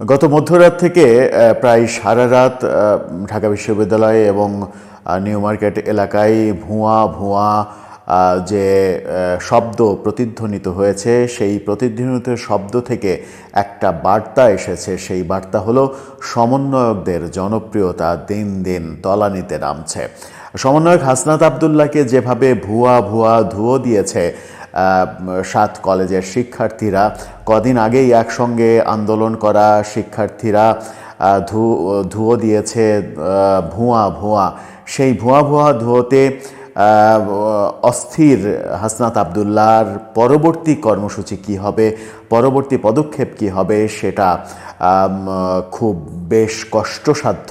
গত মধ্যরাত থেকে প্রায় সারা রাত ঢাকা বিশ্ববিদ্যালয় এবং নিউ মার্কেট এলাকায় ভুয়া ভুয়া যে শব্দ প্রতিধ্বনিত হয়েছে, সেই প্রতিধ্বনিত শব্দ থেকে একটা বার্তা এসেছে। সেই বার্তা হলো, সমন্বয়কদের জনপ্রিয়তা দিন দিন তলানিতে নামছে। সমন্বয়ক হাসনাত আবদুল্লাহকে যেভাবে ভুয়া ভুয়া ধুয়ো দিয়েছে সাত কলেজের শিক্ষার্থীরা। কদিন আগেই একসঙ্গে আন্দোলন করা শিক্ষার্থীরা ধু, ধুয়ো দিয়েছে ভুয়া ভুয়া। সেই ভুয়া ভুয়া ধুয়োতে অস্থির হাসনাত আবদুল্লাহর পরবর্তী কর্মসূচি কি হবে, পরবর্তী পদক্ষেপ কি হবে সেটা খুব বেশ কষ্টসাধ্য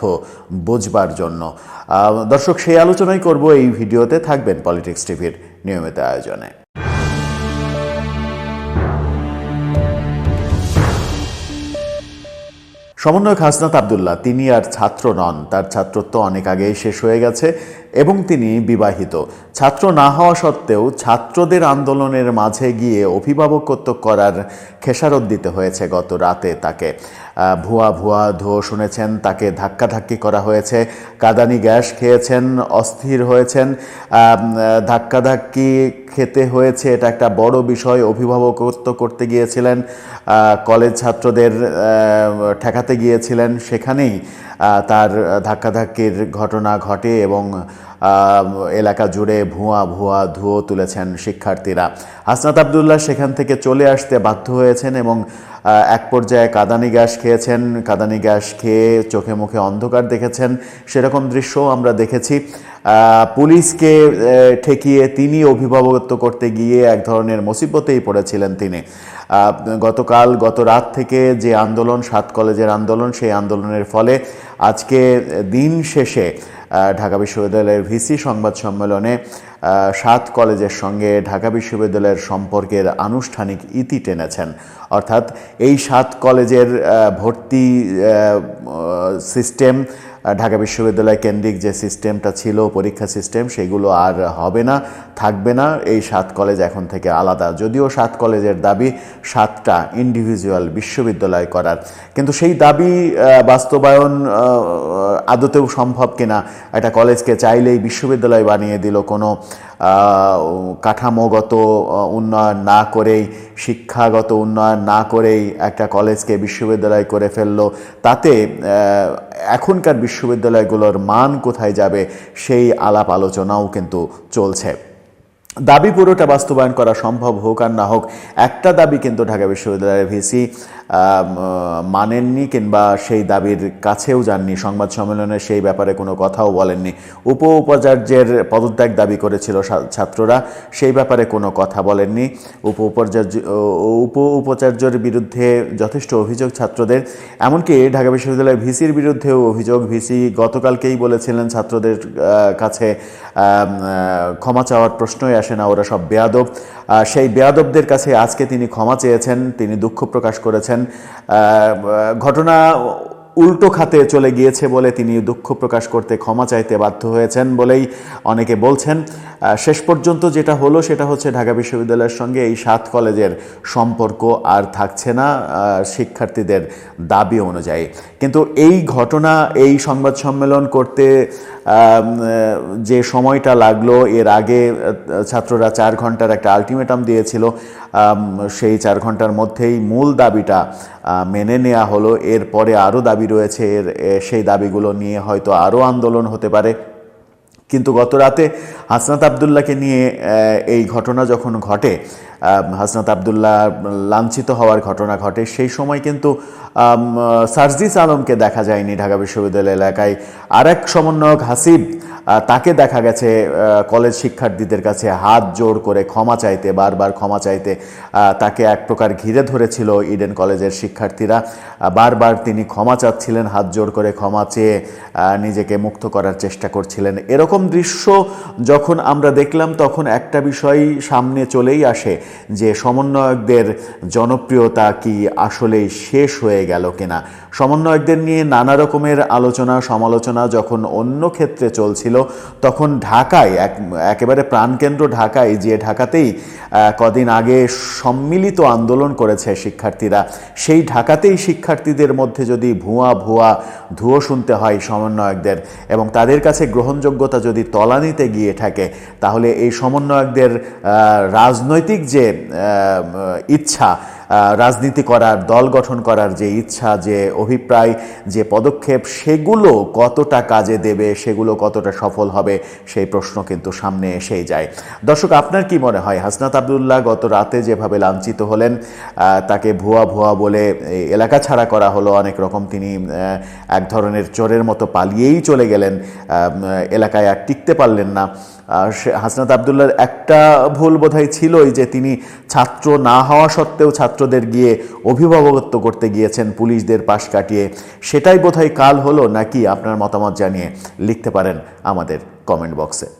বুঝবার জন্য। দর্শক, সেই আলোচনাই করব এই ভিডিওতে। থাকবেন পলিটিক্স টিভির নিয়মিত আয়োজনে। সমন্বয়ক হাসনাত আবদুল্লাহ, তিনি আর ছাত্র নন। তার ছাত্রত্ব অনেক আগেই শেষ হয়ে গেছে এবং তিনি বিবাহিত। ছাত্র না হওয়া সত্ত্বেও ছাত্রদের আন্দোলনের মাঝে গিয়ে অভিভাবকত্ব করার খেসারত দিতে হয়েছে গত রাতে তাকে। ভুয়া ভুয়া ধুয়ো শুনেছেন, তাকে ধাক্কাধাক্কি করা হয়েছে, কাদানি গ্যাস খেয়েছেন, অস্থির হয়েছেন ধাক্কাধাক্কি খেতে হয়েছে, এটা একটা বড় বিষয়। অভিভাবকত্ব করতে গিয়েছিলেন কলেজ ছাত্রদের ঠেকাতে গিয়েছিলেন সেখানেই তার ধাক্কাধাক্কির ঘটনা ঘটে এবং এলাকা জুড়ে ভুয়া ভুয়া ধুয়ো তুলেছেন শিক্ষার্থীরা। হাসনাত আবদুল্লাহ সেখান থেকে চলে আসতে বাধ্য হয়েছেন এবং এক পর্যায়ে কাদানি গ্যাস খেয়েছেন। কাদানি গ্যাস খেয়ে চোখে মুখে অন্ধকার দেখেছেন। সেরকম দৃশ্যও আমরা দেখেছি। পুলিশকে ঠেকিয়ে তিনি অভিভাবকত্ব করতে গিয়ে এক ধরনের মুসিবতেই পড়েছিলেন তিনি। গতকাল গত রাত থেকে যে আন্দোলন, সাত কলেজের আন্দোলন, সেই আন্দোলনের ফলে আজকে দিন শেষে ঢাকা বিশ্ববিদ্যালয়ের ভিসি সংবাদ সম্মেলনে সাত কলেজের সঙ্গে ঢাকা বিশ্ববিদ্যালয়ের সম্পর্কের আনুষ্ঠানিক ইতি টেনেছেন। অর্থাৎ এই সাত কলেজের ভর্তি সিস্টেম ঢাকা বিশ্ববিদ্যালয় কেন্দ্রিক যে সিস্টেমটা ছিল, পরীক্ষা সিস্টেম, সেগুলো আর হবে না, থাকবে না। এই সাত কলেজ এখন থেকে আলাদা। যদিও সাত কলেজের দাবি সাতটা ইন্ডিভিজুয়াল বিশ্ববিদ্যালয় করার। কিন্তু সেই দাবি বাস্তবায়ন আদতেও সম্ভব কিনা, একটা কলেজকে চাইলেই বিশ্ববিদ্যালয় বানিয়ে দিল কোনো কাঠামোগত উন্নয়ন না করেই, শিক্ষাগত উন্নয়ন না করেই একটা কলেজকে বিশ্ববিদ্যালয় করে ফেলল। তাতে এখনকার বিশ্ববিদ্যালয়গুলোর মান কোথায় যাবে সেই আলাপ আলোচনাও কিন্তু চলছে। দাবি পুরোটা বাস্তবায়ন করা সম্ভব হোক আর না হোক, একটা দাবি কিন্তু ঢাকা বিশ্ববিদ্যালয়ের ভিসি মানেননি কিংবা সেই দাবির কাছেও যাননি। সংবাদ সম্মেলনে সেই ব্যাপারে কোনো কথাও বলেননি। উপ উপাচার্যের পদত্যাগ দাবি করেছিল ছাত্ররা, সেই ব্যাপারে কোনো কথা বলেননি। উপ উপাচার্য উপ উপাচার্যের বিরুদ্ধে যথেষ্ট অভিযোগ ছাত্রদের, এমনকি ঢাকা বিশ্ববিদ্যালয়ের ভিসির বিরুদ্ধেও অভিযোগ। ভিসি গতকালকেই বলেছিলেন ছাত্রদের কাছে ক্ষমা চাওয়ার প্রশ্নই আসে না, ওরা সব বেয়াদব। সেই বেয়াদবদের কাছে আজকে তিনি ক্ষমা চেয়েছেন, তিনি দুঃখ প্রকাশ করেছেন। আহ, ঘটনা উল্টো খাতে চলে গিয়েছে বলে তিনি দুঃখ প্রকাশ করতে ক্ষমা চাইতে বাধ্য হয়েছেন বলেই অনেকে বলছেন। শেষ পর্যন্ত যেটা হলো সেটা হচ্ছে ঢাকা বিশ্ববিদ্যালয়ের সঙ্গে এই সাত কলেজের সম্পর্ক আর থাকছে না শিক্ষার্থীদের দাবি অনুযায়ী। কিন্তু এই ঘটনা, এই সংবাদ সম্মেলন করতে যে সময়টা লাগল, এর আগে ছাত্ররা চার ঘণ্টার একটা আলটিমেটাম দিয়েছিল। সেই চার ঘণ্টার মধ্যেই মূল দাবিটা মেনে নেওয়া হলো। এরপরে আরও দাবি রয়েছে, এর সেই দাবিগুলো নিয়ে হয়তো আরও আন্দোলন হতে পারে। কিন্তু গত রাতে হাসনাত আবদুল্লাহকে নিয়ে এই ঘটনা যখন ঘটে হাসনাত আবদুল্লাহ লাঞ্ছিত হওয়ার ঘটনা ঘটে। সেই সময় কিন্তু সার্জিস আলমকে দেখা যায়নি ঢাকা বিশ্ববিদ্যালয় এলাকায়। আর এক সমন্বয়ক হাসিব তাকে দেখা গেছে কলেজ শিক্ষার্থীদের কাছে হাত জোর করে ক্ষমা চাইতে, বারবার ক্ষমা চাইতে তাকে এক প্রকার ঘিরে ধরেছিল ইডেন কলেজের শিক্ষার্থীরা। বারবার তিনি ক্ষমা চাচ্ছিলেন, হাত জোর করে ক্ষমা চেয়ে নিজেকে মুক্ত করার চেষ্টা করছিলেন। এরকম দৃশ্য যখন আমরা দেখলাম, তখন একটা বিষয় সামনে চলেই আসে। যে সমন্বয়কদের জনপ্রিয়তা কি আসলেই শেষ হয়ে গেল কিনা? সমন্বয়কদের নিয়ে নানা রকমের আলোচনা, সমালোচনা যখন অন্য ক্ষেত্রে চলছিল, তখন ঢাকায়, এক, একেবারে প্রাণকেন্দ্র ঢাকায়, যে ঢাকাতেই কদিন আগে সম্মিলিত আন্দোলন করেছে শিক্ষার্থীরা, সেই ঢাকাতেই শিক্ষার্থীদের মধ্যে যদি ভুয়া ভুয়া ধুয়ো শুনতে হয় সমন্বয়কদের এবং তাদের কাছে গ্রহণযোগ্যতা যদি তলানিতে গিয়ে থাকে, তাহলে এই সমন্বয়কদের রাজনৈতিক যে আহ, ইচ্ছা রাজনীতি করার, দল গঠন করার যে ইচ্ছা, যে অভিপ্রায়, যে পদক্ষেপ, সেগুলো কতটা কাজে দেবে, সেগুলো কতটা সফল হবে, সেই প্রশ্ন কিন্তু সামনে এসেই যায়। দর্শক, আপনার কি মনে হয়? হাসনাত আবদুল্লাহ গত রাতে যেভাবে লাঞ্ছিত হলেন তাকে ভুয়া ভুয়া বলে এলাকা ছাড়া করা হলো, অনেক রকম তিনি এক ধরনের চোরের মতো পালিয়েই চলে গেলেন এলাকায় আর টিকতে পারলেন না। হাসনাত আবদুল্লার একটা ভুল বোধহয় ছিলই যে তিনি ছাত্র না হওয়া সত্ত্বেও ছাত্রদের গিয়ে অভিভাবকত্ব করতে গিয়েছেন, পুলিশদের পাশ কাটিয়ে। সেটাই বোধহয় কাল হলো নাকি আপনার মতামত জানিয়ে লিখতে পারেন আমাদের কমেন্ট বক্সে